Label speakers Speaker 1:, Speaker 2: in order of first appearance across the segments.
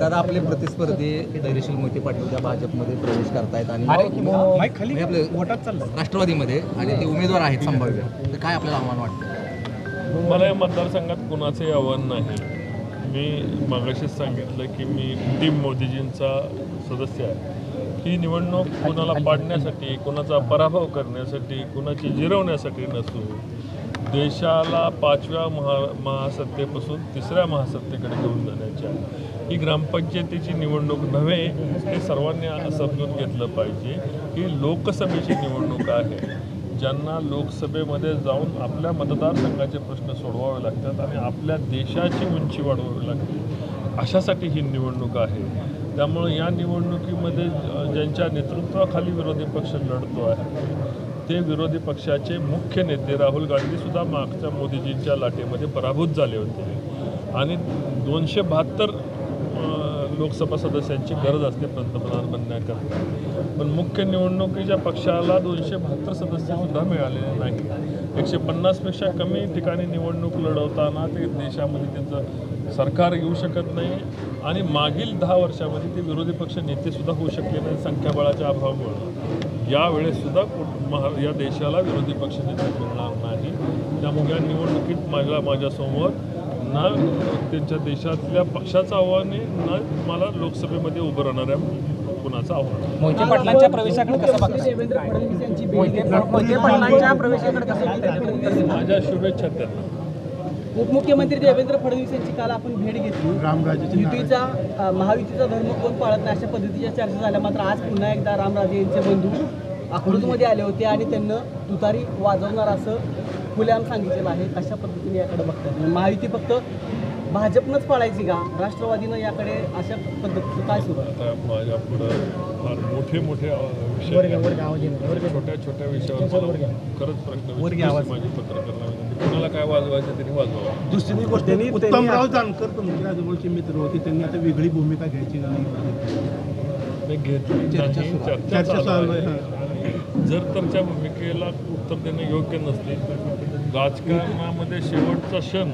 Speaker 1: दादा आपले प्रतिस्पर्धी धैर्यशील मोहिते पाटील त्या भाजपमध्ये प्रवेश करतायत आणि म्हणजे आपले राष्ट्रवादीमध्ये आणि ते उमेदवार आहेत संभाव्य. तर काय आपल्याला आव्हान वाटतं
Speaker 2: मला या मतदारसंघात कुणाचंही आव्हान नाही. मी मागाशीच सांगितलं की मी टीम मोदीजींचा सदस्य आहे. ही निवडणूक कुणाला पाडण्यासाठी कुणाचा पराभव करण्यासाठी कुणाची जिरवण्यासाठी नसून देशाला पाचव्या महा महासत्तेपासून तिसऱ्या महासत्तेकडे घेऊन जाण्याची आहे. ही ग्रामपंचायतीची निवडणूक नव्हे हे सर्वांनी समजून घेतलं पाहिजे ही लोकसभेची निवडणूक आहे. ज्यांना लोकसभेमध्ये जाऊन आपल्या मतदारसंघाचे प्रश्न सोडवावे लागतात आणि आपल्या देशाची उंची वाढवावी लागते. अशासाठी ही निवडणूक आहे. त्यामुळे या निवडणुकीमध्ये ज्यांच्या नेतृत्वाखाली विरोधी पक्ष लढतो आहे ते विरोधी पक्षाचे मुख्य नेते राहुल गांधीसुद्धा मागच्या मोदीजींच्या लाटेमध्ये पराभूत झाले होते. आणि दोनशे बहात्तर लोकसभा सदस्यांची गरज असते पंतप्रधान बनण्याकरता. पण मुख्य निवडणुकीच्या पक्षाला दोनशे बहात्तर सदस्यसुद्धा मिळालेले नाही एकशे पन्नासपेक्षा कमी ठिकाणी निवडणूक लढवताना ते देशामध्ये त्यांचं सरकार येऊ शकत नाही आणि मागील दहा वर्षामध्ये ते विरोधी पक्ष नेतेसुद्धा होऊ शकले नाही संख्याबळाच्या अभावामुळे. यावेळेससुद्धा कुठ- महा या देशाला विरोधी पक्ष नेते मिळणार नाही. त्यामुळे या निवडणुकीत माझ्या माझ्यासमोर ना त्यांच्या देशातल्या पक्षाचं आव्हान आहे ना मला लोकसभेमध्ये उभं राहणाऱ्या कुणाचं आव्हान.
Speaker 3: मोहिते पाटलांच्या प्रवेशाकडे कसं बघताय?
Speaker 2: माझ्या शुभेच्छा त्यांना
Speaker 4: उपमुख्यमंत्री देवेंद्र फडणवीस यांची काल आपण भेट घेतली. युतीचा महायुतीचा धर्म कोण पाळत नाही अशा पद्धतीच्या चर्चा झाल्या. मात्र आज पुन्हा एकदा रामराजे यांचे बंधू अकलूजमध्ये आले होते आणि त्यांना तुतारी वाजवणार असं खुल्याम सांगितलेलं आहे अशा पद्धतीने याकडे बघतात महायुती फक्त भाजपनंच पाळायची का? राष्ट्रवादीनं याकडे अशा पद्धतीचं काय सुरू
Speaker 2: आता माझ्या पुढं फार मोठे मोठे विषय. छोट्या छोट्या विषयावर खरंच प्रश्न माझी पत्रकारांना. कोणाला काय वाजवायचं त्यांनी वाजवा
Speaker 5: दुसरी गोष्ट उत्तमराव जानकर तुमच्या आजूबाजूचे मित्र होते त्यांनी आता वेगळी भूमिका घ्यायची नाही?
Speaker 2: ते घेतली नाही चर्चा चालू आहे. जर तर त्या भूमिकेला उत्तर देणं योग्य नसते राजकारणामध्ये शेवटचा क्षण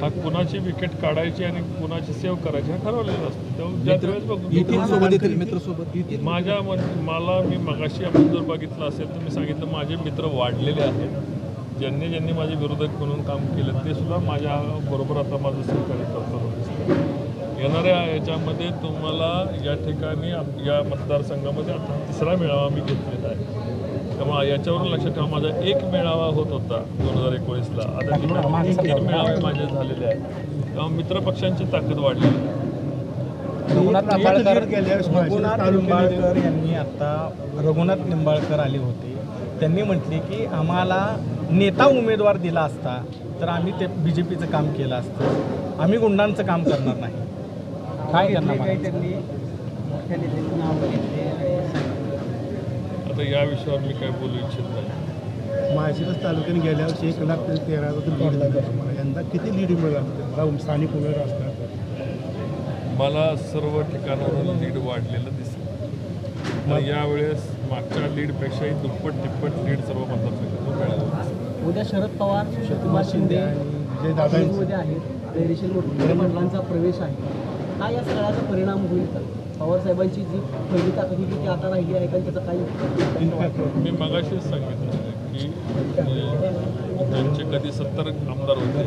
Speaker 2: हा कुणाची विकेट काढायची आणि कुणाची सेव्ह करायची हा ठरवलेला असतो तेव्हा ज्या वेळेस बघू.
Speaker 1: युतीसोबत येतील मित्रसोबत युती
Speaker 2: माझ्या मला मी मगाशी आपण जर बघितलं असेल तर मी सांगितलं माझे मित्र वाढलेले आहेत ज्यांनी ज्यांनी माझे विरोधक म्हणून काम केलं ते सुद्धा माझ्या बरोबर आता माझं सहकार्य करताना दिसतं येणाऱ्या याच्यामध्ये तुम्हाला या ठिकाणी या मतदारसंघामध्ये आता तिसरा मेळावा मी घेतलेला आहे. त्यामुळे याच्यावरून लक्षात ठेवा. माझा एक मेळावा होत होता दोन हजार एकोणीसला आता तिकडे तीन तीन मेळावे माझे झालेले आहेत. तेव्हा मित्रपक्षांची ताकद वाढलेली आहे
Speaker 3: रघुनाथ निंबाळकर
Speaker 6: निंबाळकर यांनी आता रघुनाथ निंबाळकर आले होते. त्यांनी म्हटले की आम्हाला नेता उमेदवार दिला असता तर आम्ही ते बी जे पीचं काम केलं असतं. आम्ही गुंडांचं काम करणार नाही.
Speaker 3: काय त्यांना
Speaker 4: नावं
Speaker 2: आता या विषयावर मी काय बोलू इच्छित नाही.
Speaker 5: माळशिरस तालुक्याने गेल्या वर्षी एक लाख ते तेरा हजार लीड झालं. तुम्हाला यंदा किती लीड मिळालं? स्थानिक उमेदवार असतात.
Speaker 2: मला सर्व ठिकाणावरून लीड वाढलेलं दिसेल. मग? यावेळेस मागच्या लीडपेक्षाही दुप्पट तिप्पट लीड सर्व मतदारसंघातून मिळालं
Speaker 4: उद्या शरद पवार सुशीलकुमार शिंदे
Speaker 5: विजय दादा
Speaker 4: आहेत. धैर्यशील मोठे प्रवेश आहे. काय या सगळ्याचा परिणाम होईल का जी पहिली ताकद होती ती आता राहिली आहे का? त्याचा काही
Speaker 2: मी मगाशीच सांगितलं की त्यांचे कधी सत्तर आमदार होते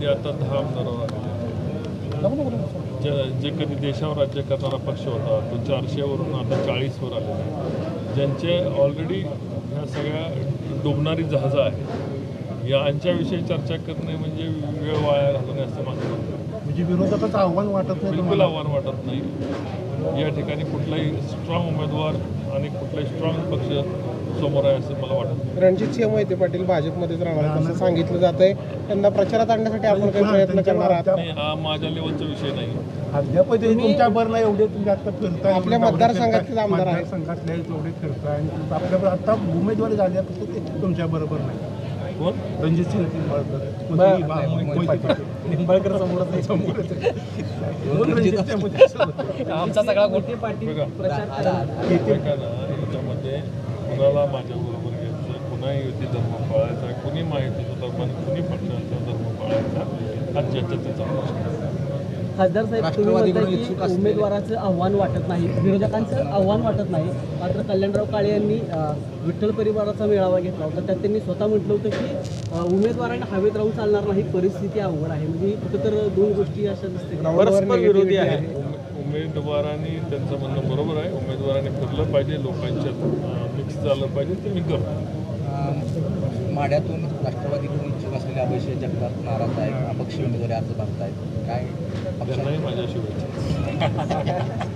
Speaker 2: ते आता दहा आमदारावर आले जे जे कधी देशावर राज्य करणारा पक्ष होता तो चारशेवरून आता चाळीसवर आलेला आहे. ज्यांचे ऑलरेडी ह्या सगळ्या डुबणारी जहाजं आहेत यांच्याविषयी चर्चा करणे म्हणजे वेळ वाया घालवणे असं माझं आहे.
Speaker 5: म्हणजे विरोधकाचं आव्हान वाटत नाही
Speaker 2: बिलकुल
Speaker 5: तुम्हाला?
Speaker 2: आव्हान वाटत नाही या ठिकाणी कुठलाही स्ट्रॉंग उमेदवार आणि कुठलाही स्ट्रॉंग पक्ष समोर आहे असं मला वाटत नाही.
Speaker 7: रणजितसिंह मोहिते पाटील भाजपमध्येच राहणार असं सांगितलं जात आहे त्यांना प्रचारात आणण्यासाठी आपण काही प्रयत्न करणार आहात
Speaker 2: नाही हा माझ्या लेवलचा विषय नाही
Speaker 5: अद्याप ते तुमच्या बरं एवढे तुम्ही आता फिरताय
Speaker 7: आपल्या मतदारसंघातलेच आमदार आहेत.
Speaker 5: मतदारसंघातले तेवढे फिरताय आणि आपल्याकडे आता उमेदवारी झाल्यापासून ते तुमच्या बरोबर नाही
Speaker 2: कोण?
Speaker 5: रणजित सिंह. निंबाळकर पाटील.
Speaker 6: निंबाळकर समोरच आहे.
Speaker 5: समोरच.
Speaker 3: आमचा सगळा
Speaker 2: ऐका ना याच्यामध्ये कुणाला माझ्या बरोबर घ्यायचं कुणा युती धर्म पाळायचा कुणी माहितीचा धर्म कुणी पक्षाचा धर्म पाळायचा हा त्याचा प्रश्न.
Speaker 4: खासदार साहेब तुम्ही म्हणताय की उमेदवाराचं आव्हान वाटत नाही विरोधकांचं आव्हान वाटत नाही मात्र कल्याणराव काळे यांनी विठ्ठल परिवाराचा मेळावा घेतला होता. त्यात त्यांनी स्वतः म्हटलं होतं की उमेदवारांना हवेत राहून चालणार नाही परिस्थिती अवघड आहे. म्हणजे कुठं तर दोन गोष्टी अशा दिसते
Speaker 6: परस्पर विरोधी आहे.
Speaker 2: उमे- उमेदवारांनी त्यांचं म्हणणं बरोबर आहे. उमेदवारांनी फिरलं पाहिजे लोकांच्यात मिक्स झालं पाहिजे ते मी करतो
Speaker 1: अं, माढ्यातून राष्ट्रवादीकडून इच्छुक असलेले अभिषेक जगताप नाराज आहेत अपक्ष उमेदवारी अर्ज भरतायत. काय पक्षाने
Speaker 2: त्यांनाही माझ्या शुभेच्छा